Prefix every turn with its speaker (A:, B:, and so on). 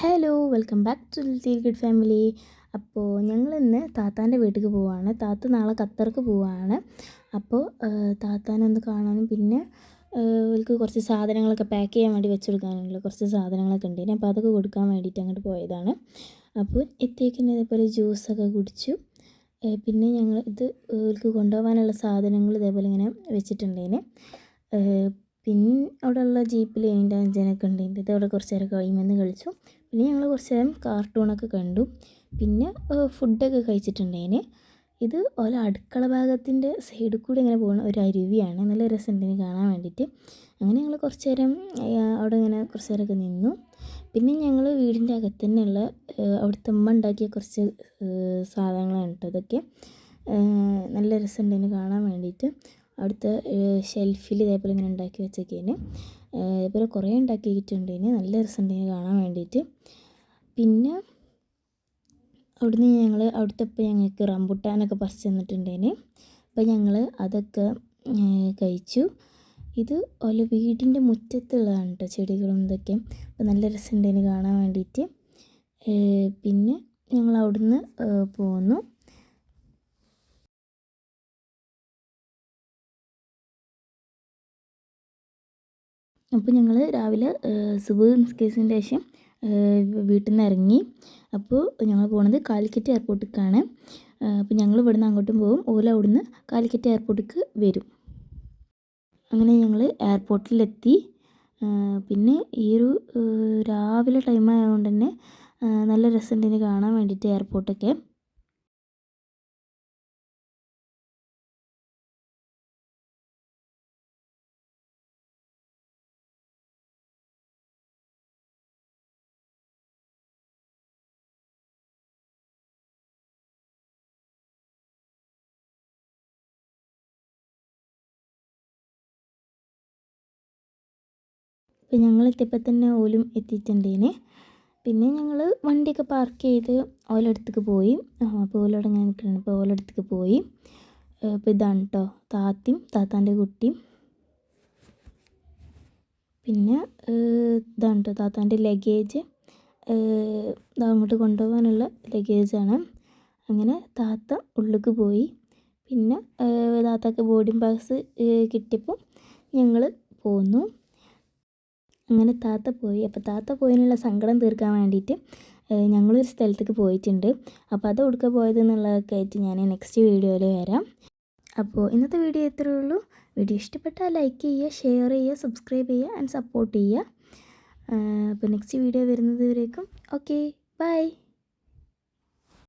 A: Hello welcome back to little good family അപ്പോൾ ഞങ്ങൾ ഇന്ന് താത്താന്റെ വീട്ടിലേക്ക് പോവാണ്. താത്ത നാളെ ഖത്തർക്ക് പോവാണ്. അപ്പോൾ താത്താനെ ഒന്ന് കാണാനും പിന്നെ അവർക്ക് കുറച്ച് സാധനങ്ങളൊക്കെ പാക്ക് ചെയ്യാൻ വേണ്ടി വെച്ച് കൊടുക്കാനുള്ള കുറച്ച് സാധനങ്ങളൊക്കെ ഉണ്ട് അപ്പോൾ അതൊക്കെ കൊടുക്കാൻ വേണ്ടിയിട്ട് അങ്ങോട്ട് പോയതാണ്. അപ്പോൾ എത്തിയേക്കുന്ന ഇതേപോലെ ജ്യൂസൊക്കെ കുടിച്ചു. പിന്നെ ഞങ്ങൾ ഇത് അവർക്ക് കൊണ്ടുപോകാനുള്ള സാധനങ്ങൾ ഇതേപോലെ ഇങ്ങനെ വെച്ചിട്ടുണ്ടേന്. പിന്നെ അവിടെയുള്ള ജീപ്പിൽ എന്റെ അഞ്ചനൊക്കെ ഉണ്ട്. ഇത് അവിടെ കുറച്ച് നേരം കഴിയുമെന്ന് കളിച്ചു. പിന്നെ ഞങ്ങൾ കുറച്ച് നേരം കാർട്ടൂണൊക്കെ കണ്ടു. പിന്നെ ഫുഡൊക്കെ കഴിച്ചിട്ടുണ്ടേന്. ഇത് ഓല അടുക്കള ഭാഗത്തിന്റെ സൈഡിൽ കൂടി ഇങ്ങനെ പോകുന്ന ഒരു അരുവിയാണ്. നല്ല രസമുണ്ടെന്ന് കാണാൻ വേണ്ടിയിട്ട്. അങ്ങനെ ഞങ്ങൾ കുറച്ച് നേരം അവിടെ ഇങ്ങനെ കുറച്ച് നേരമൊക്കെ നിന്നു. പിന്നെ ഞങ്ങൾ വീടിന്റെ അകത്ത് തന്നെയുള്ള അവിടുത്തെ അമ്മ ഉണ്ടാക്കിയ കുറച്ച് സാധനങ്ങളാണ് കേട്ടോ അതൊക്കെ നല്ല രസമുണ്ടെന്ന് കാണാൻ വേണ്ടിയിട്ട്. അവിടുത്തെ ഷെൽഫിൽ ഇതേപോലെ ഇങ്ങനെ ഉണ്ടാക്കി വെച്ചേക്കേന്. ഇതേപോലെ കുറേ ഉണ്ടാക്കിയിട്ടുണ്ട് നല്ല രസമുണ്ട് കാണാൻ വേണ്ടിയിട്ട് പിന്നെ അവിടുന്ന് ഞങ്ങൾ അവിടുത്തെ ഇപ്പോൾ ഞങ്ങൾക്ക് റംബുട്ടാനൊക്കെ പറിച്ച് തന്നിട്ടുണ്ടേന്. അപ്പോൾ ഞങ്ങൾ അതൊക്കെ കഴിച്ചു. ഇത് ഓല വീടിന്റെ മുറ്റത്തുള്ളതാണ് കേട്ടോ ചെടികളും ഇതൊക്കെ. അപ്പോൾ നല്ല രസമുണ്ടേന് കാണാൻ വേണ്ടിയിട്ട് പിന്നെ ഞങ്ങൾ അവിടുന്ന് പോന്നു. അപ്പോൾ ഞങ്ങൾ രാവിലെ സുബഹ് നിസ്കരിച്ചതിന് ശേഷം വീട്ടിൽ നിന്ന് ഇറങ്ങി അപ്പോൾ ഞങ്ങൾ പോണത് കാലിക്കറ്റ് എയർപോർട്ടിലേക്കാണ് അപ്പോൾ ഞങ്ങൾ ഇവിടുന്ന് അങ്ങോട്ടും പോകും. ഓല അവിടുന്ന് കാലിക്കറ്റ് എയർപോർട്ടിലേക്ക് വരും. അങ്ങനെ ഞങ്ങൾ എയർപോർട്ടിലെത്തി. പിന്നെ ഈ ഒരു രാവിലെ ടൈം ആയതുകൊണ്ട് തന്നെ നല്ല രസമുണ്ട് കാണാൻ വേണ്ടിയിട്ട് എയർപോർട്ടൊക്കെ. അപ്പോൾ ഞങ്ങൾ എത്തിയപ്പോൾ തന്നെ ഓലും എത്തിയിട്ടുണ്ടേനെ. പിന്നെ ഞങ്ങൾ വണ്ടിയൊക്കെ പാർക്ക് ചെയ്ത് ഓലടുത്തേക്ക് പോയി. അപ്പോൾ ഓലോടെ ഞാൻ നിൽക്കുന്നുണ്ട്. അപ്പോൾ ഓലടുത്തേക്ക് പോയി. അപ്പോൾ ഇതാണ് കേട്ടോ താത്തിയും താത്താന്റെ കുട്ടിയും പിന്നെ ഇതാണ് കേട്ടോ താത്താന്റെ ലഗേജ് അങ്ങോട്ട് കൊണ്ടുപോകാനുള്ള ലഗേജാണ് അങ്ങനെ താത്ത ഉള്ളിലേക്ക് പോയി. പിന്നെ താത്തക്ക് ബോർഡിംഗ് പാസ് കിട്ടിയപ്പോൾ ഞങ്ങൾ പോന്നു. അങ്ങനെ താത്ത പോയി. അപ്പോൾ താത്ത പോയതിനുള്ള സങ്കടം തീർക്കാൻ വേണ്ടിയിട്ട് ഞങ്ങളൊരു സ്ഥലത്തേക്ക് പോയിട്ടുണ്ട്. അപ്പോൾ അത് കൊടുക്കാൻ പോയത് എന്നുള്ളതൊക്കെ ആയിട്ട് ഞാൻ നെക്സ്റ്റ് വീഡിയോയിൽ വരാം. അപ്പോൾ ഇന്നത്തെ വീഡിയോ ഇത്രയേ ഉള്ളൂ. വീഡിയോ ഇഷ്ടപ്പെട്ടാൽ ലൈക്ക് ചെയ്യുക ഷെയർ ചെയ്യുക സബ്സ്ക്രൈബ് ചെയ്യുക ആൻഡ് സപ്പോർട്ട് ചെയ്യുക. അപ്പോൾ നെക്സ്റ്റ് വീഡിയോ വരുന്നത് വരേക്കും. Okay bye.